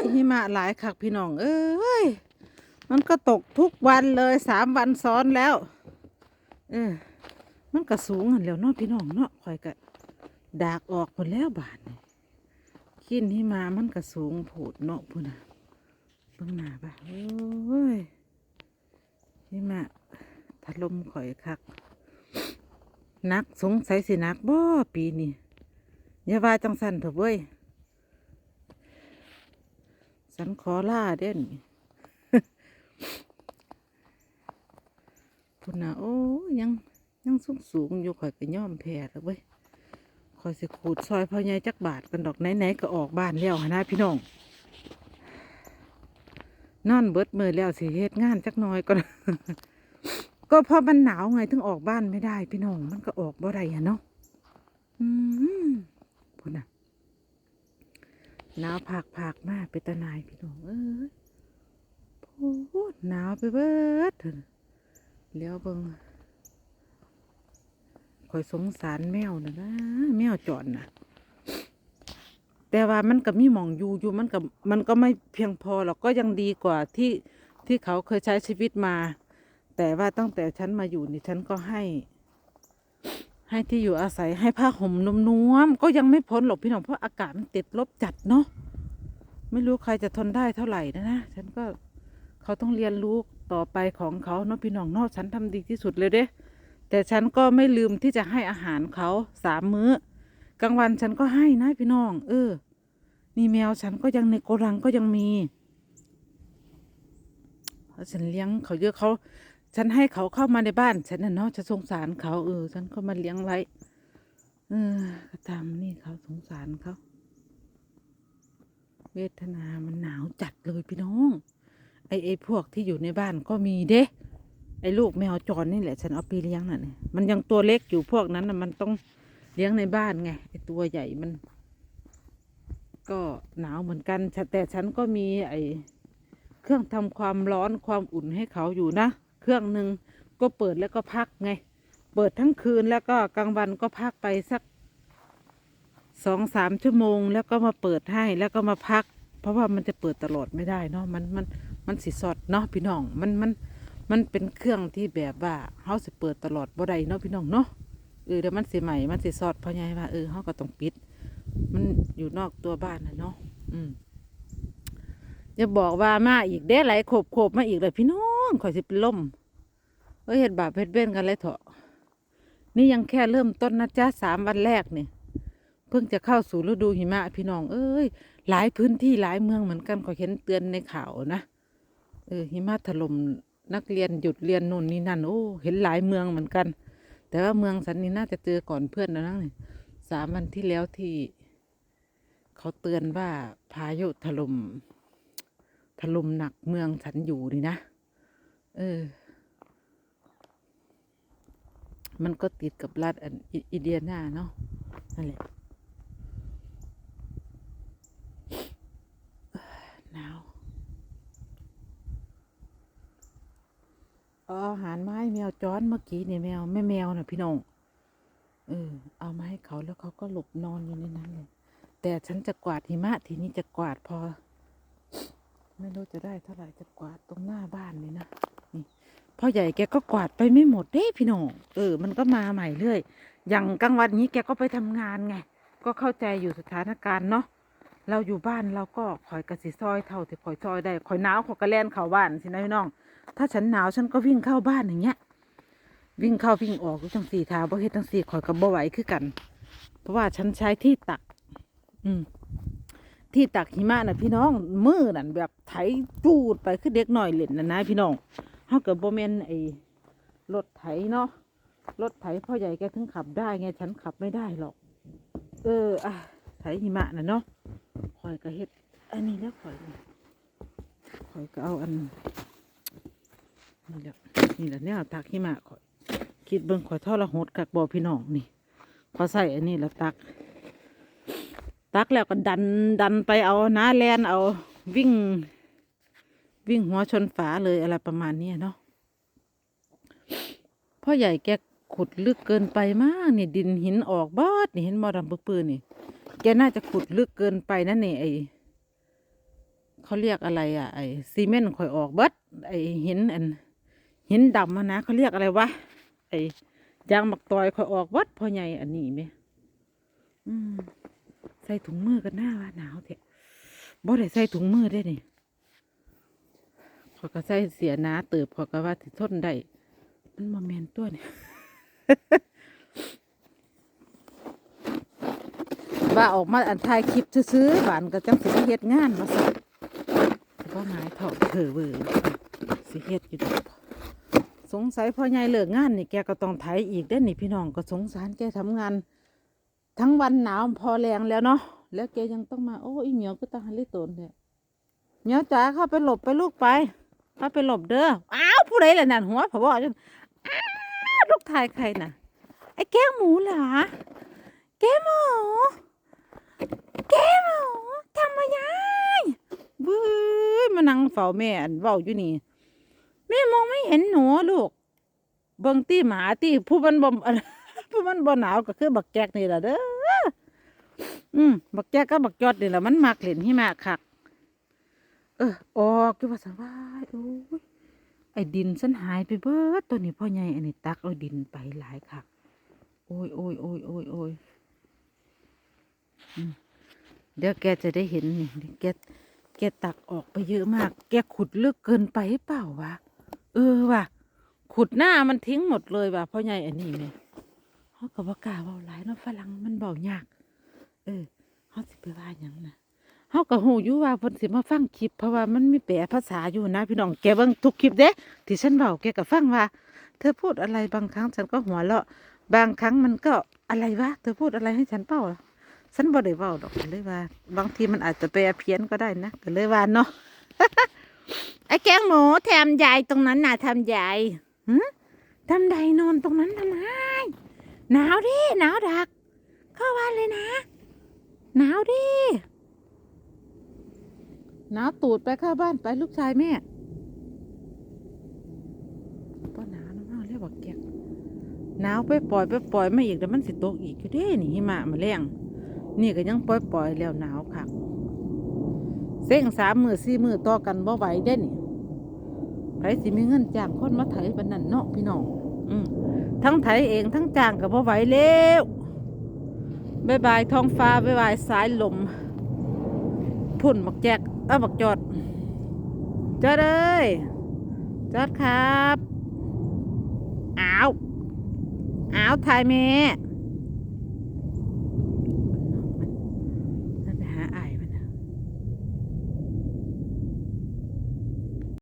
ยหิมะหลายคักพี่น้องเอ้ยมันก็ตกทุกวันเลยสามวันซ้อนแล้ว เออ มันก็สูงหันแล้วเนาะพี่น้องเนาะคอยก็ดากออกหมดแล้วบาดนี่ขิ้นหิมะมันก็สูงโผดเนาะพุ่นนะเบิ่งหน้าบ่าโอ้ยหิมะถล่มข่อยคักนักสงสัยสินักบ่ปีนี้อย่าว่าจังสันเถอะเว้ย สันขอล่าเด่นพุ่นนะโอ้ยังยังสูงสูงอยู่ข่อยก็ย่อมแพ้แล้วเว้ยข่อยสิขูดซอยพ่อใหญ่จักบาทกันดอกไหนๆก็ออกบ้านแล้วนะพี่น้องนอนเบิดมือแล้วสิเฮ็ดงานจักน้อยก็ก็เพราะมันหนาวไงถึงออกบ้านไม่ได้พี่น้องมันก็ออกบ่ได้อะเนาะอืม หนาวผากผากมากไปตาหนายพี่น้องเอ้ยพูดหนาวไปเบิดเถอะเลี้ยวเบิงคอยสงสารแมวนะนะแมวจอนนะแต่ว่ามันก็มีหมองอยู่อยู่มันก็มันก็ไม่เพียงพอหรอกก็ยังดีกว่าที่ที่เขาเคยใช้ชีวิตมา แต่ว่าตั้งแต่ฉันมาอยู่นี่ฉันก็ให้ ให้ที่อยู่อาศัยให้ผ้าห่มนุ่มๆก็ยังไม่พ้นหรอกพี่น้องเพราะอากาศมันติดลบจัดเนาะไม่รู้ใครจะทนได้เท่าไหร่นะนะฉันก็เขาต้องเรียนรู้ต่อไปของเขาเนาะพี่น้องเนาะฉันทำดีที่สุดเลยเด้ แต่ฉันก็ไม่ลืมที่จะให้อาหารเขาสามมื้อกลางวันฉันก็ให้นะพี่น้อง เออ นี่แมวฉันก็ยังในโกรังก็ยังมีฉันเลี้ยงเขาเยอะเขา ฉันให้เขาเข้ามาในบ้าน ฉันน่ะเนาะจะสงสารเขาเออ ฉันก็มาเลี้ยงไว้ เออก็ตามนี่เขาสงสารเขา เวทนามันหนาวจัดเลยพี่น้อง ไอไอพวกที่อยู่ในบ้านก็มีเด้ไอลูกแมวจรนี่แหละ ฉันเอาไปเลี้ยงน่ะเนี่ยมันยังตัวเล็กอยู่พวกนั้นน่ะมันต้องเลี้ยงในบ้านไงไอตัวใหญ่มัน ก็หนาวเหมือนกันแต่ฉันก็มีไอเครื่องทำความร้อนความอุ่นให้เขาอยู่นะ เครื่องหนึ่งก็เปิดแล้วก็พักไง เปิดทั้งคืนแล้วก็กลางวันก็พักไปสักสองสามชั่วโมง แล้วก็มาเปิดให้แล้วก็มาพัก เพราะว่ามันจะเปิดตลอดไม่ได้เนาะมันมันมันสิสอดเนาะพี่น้องมันมันมันเป็นเครื่องที่แบบว่าเขาสิเปิดตลอดบ่ได้เนาะพี่น้องเนาะเออเดี๋ยวมันสิใหม่มันสิสอดเพราะไงว่าเออเขาก็ต้องปิด มันอยู่นอกตัวบ้านนะเนาะอืมอย่าบอกว่ามาอีกเด้หลโขบโขบมาอีกเลยพี่น้อง ข่อยสิเป็นลมเอ้ยเห็ดบาปเห็ดเบ้นกันเลยเถอะ นี่ยังแค่เริ่มต้นนะจ๊ะสามวันแรกเนี่ยเพิ่งจะเข้าสู่ฤดูหิมะพี่น้อง เอ้ย หลายพื้นที่หลายเมืองเหมือนกันก็เห็นเตือนในข่าวนะเออหิมะถล่มนักเรียนหยุดเรียนนู่นนี่นั่นโอ้เห็นหลายเมืองเหมือนกัน แต่ว่าเมืองสันนี่น่าจะเจอก่อนเพื่อนแล้วนะสามวันที่แล้วที่ เขาเตือนว่าพายุถล่มถล่มหนักเมืองฉันอยู่นี่นะ เออ มันก็ติดกับรัฐอันอิอินเดียนาเนาะนั่นแหละหนาวอาหารไม้แมวจ้อนเมื่อกี้เนี่ยแมวแม่แมวน่ะพี่น้องเออเอามาให้เขาแล้วเขาก็หลบนอนอยู่ในนั้นเลยแต่ฉันจะกวาดหิมะทีนี้จะกวาดพอ ไม่รู้จะได้เท่าไหร่จะกวาดตรงหน้าบ้านนี่นะ พ่อใหญ่แกก็กวาดไปไม่หมดเด้พี่น้องเออ มันก็มาใหม่เรื่อย อย่างกลางวันนี้แกก็ไปทำงานไง ก็เข้าใจอยู่สถานการณ์เนาะ เราอยู่บ้านเราก็คอยกระสิซอยเท่าที่คอยซอยได้คอยหนาวขอยกระแลนเข้าบ้านสินะพี่น้อง ถ้าฉันหนาวฉันก็วิ่งเข้าบ้านอย่างเงี้ย วิ่งเข้าวิ่งออกอยู่จังสี่ทาบ่เฮ็ดจังสี่คอยกับบ่ไหวคือกัน เพราะว่าฉันใช้ที่ตัก อืม ที่ตักหิมะนะพี่น้องมือนั่นแบบไถจูดไปคือเด็กหน่อยเล่นนะนะพี่น้อง เฮากับโบแมนไอ้รถไถเนาะรถไถพ่อใหญ่แกถึงขับได้ไงฉันขับไม่ได้หรอก เอออะไถหิมะน่ะเนาะคอยก็เฮ็ดอันนี้แล้วคอยคอยก็เอาอันนี่แหละนี่แหละเนี่ยตักหิมะคอย คิดเบิ่งคอยทอดละหดกักบ่พี่น้องนี่พอใส่อันนี้แล้วตัก ตักแล้วก็ดันดันไปเอาน้าแลนเอาวิ่ง วิ่งหัวชนฝาเลยอะไรประมาณนี้เนาะพ่อใหญ่แกขุดลึกเกินไปมากนี่ดินหินออกบอดนี่เห็นบอดำปื้อๆนี่แกน่าจะขุดลึกเกินไปนั่นนี่ไอเขาเรียกอะไรอะ ไอซีเมนต์ข่อยออกเบิดไอหินอันหินดำนะเขาเรียกอะไรวะไอยางหมักตอยข่อยออกเบิดพ่อใหญ่อันนี้ไหมใส่ถุงมือกันหน้าว่าหนาวเถอะบ่ได้ใส่ถุงมือได้นี่ ข่อยก็ใส่เสียนาเติบข่อยก็ว่าสิทนได้ มันมาแมนตัวเนี่ยว่าออกมาอันถ่ายคลิปซื้อๆบ้านก็จังสิเฮ็ดงานมาสักก็หงายเถาะเถอเวอสิเฮ็ดอยู่ดอกสงสัยพ่อใหญ่เลิกงานนี่แกก็ต้องไถอีกเด้นี่พี่น้องก็สงสารแกทำงาน ทั้งวันหนาวพอแรงแล้วเนาะแล้วแกยังต้องมาโอ้อีเหมียวก็ตาฮันลิโตนเนี่ยเหมียวจ๋าเข้าไปหลบไปลูกไป เข้าไปหลบเด้อ อ้าวผู้ใดล่ะนั่นหัวผบจนอ้าวลูกทายใครน่ะ ไอ้แก้วหมูเหรอ แก้วหมู แก้วทำมายังเบ้ยมานั่งเฝ้าแม่เว้าอยู่นี่ แม่มองไม่เห็นหนูลูก เบิ่งตี้หมาตี้ผู้มันบ่ผู้มันบ่หนาวก็คือบักแจกนี่ล่ะเด้อ อืมบักแจกกับบักยอดนี่ล่ะมันมักเล่นหิมะคัก เออออกอยู่ว่าสบายโอ้ยไอ้ดินฉันหายไปเบิดตัวนี้พ่อใหญ่อันนี้ตักเอาดินไปหลายคักโอ้ยโอ้ยโอ้ยโอ้ยโอ้ยเดี๋ยวแกจะได้เห็นนี่แกแกตักออกไปเยอะมาก แกขุดลึกเกินไปหรือเปล่าวะเออว่ะขุดหน้ามันทิ้งหมดเลยว่ะพ่อใหญ่อันนี้เนี่ยเขากับว่ากล้าเว่าหลายเนาะฝรั่งมันเบายาก เออเขาสิไปว่าหยังนะ เขาก็หูอยู่ว่าเพิ่นสิมาฟังคลิปเพราะว่ามันมีแปลภาษาอยู่นะพี่น้องแกเบิ่งทุกคลิปเด้ที่ฉันเบาแกก็ฟังว่า เธอพูดอะไรบางครั้งฉันก็หัวเราะ บางครั้งมันก็อะไรวะเธอพูดอะไรให้ฉันเปล่าฉันบ่ได้เว้าดอกก็เลยว่า บางทีมันอาจจะแปลเพี้ยนก็ได้นะก็เลยว่าเนาะไอ้แกงหมูแถมยายตรงนั้นน่ะทำยายหึทำใดนอนตรงนั้นทำไมหนาวดิหนาวดักเข้าบ้านเลยนะ หนาวดิ หนาวตูดไปข้าบ้านไปลูกชายแม่ก็หนาวนะเมาเรียกว่าแกงหนาวไปปล่อยไปปล่อยไม่อีกแต่มันสิตกอีกอยู่เด้นี่หิมะมาแรงนี่ก็ยังปล่อยปล่อยแล้วหนาวคักเส้งสามมือสี่มือต่อกันบ่ไหวเด้นี่ไผสิมีเงินจ้างคนมาไถบันนั้นเนาะพี่น้องอืมทั้งไถเองทั้งจ้างก็บ่ไหวแล้วบายบายท้องฟ้าบายบายสายลมพุ่นบักแจก เอ้าบักจอดจอดเลยจอดครับ อ้าว อ้าวถ่ายเม่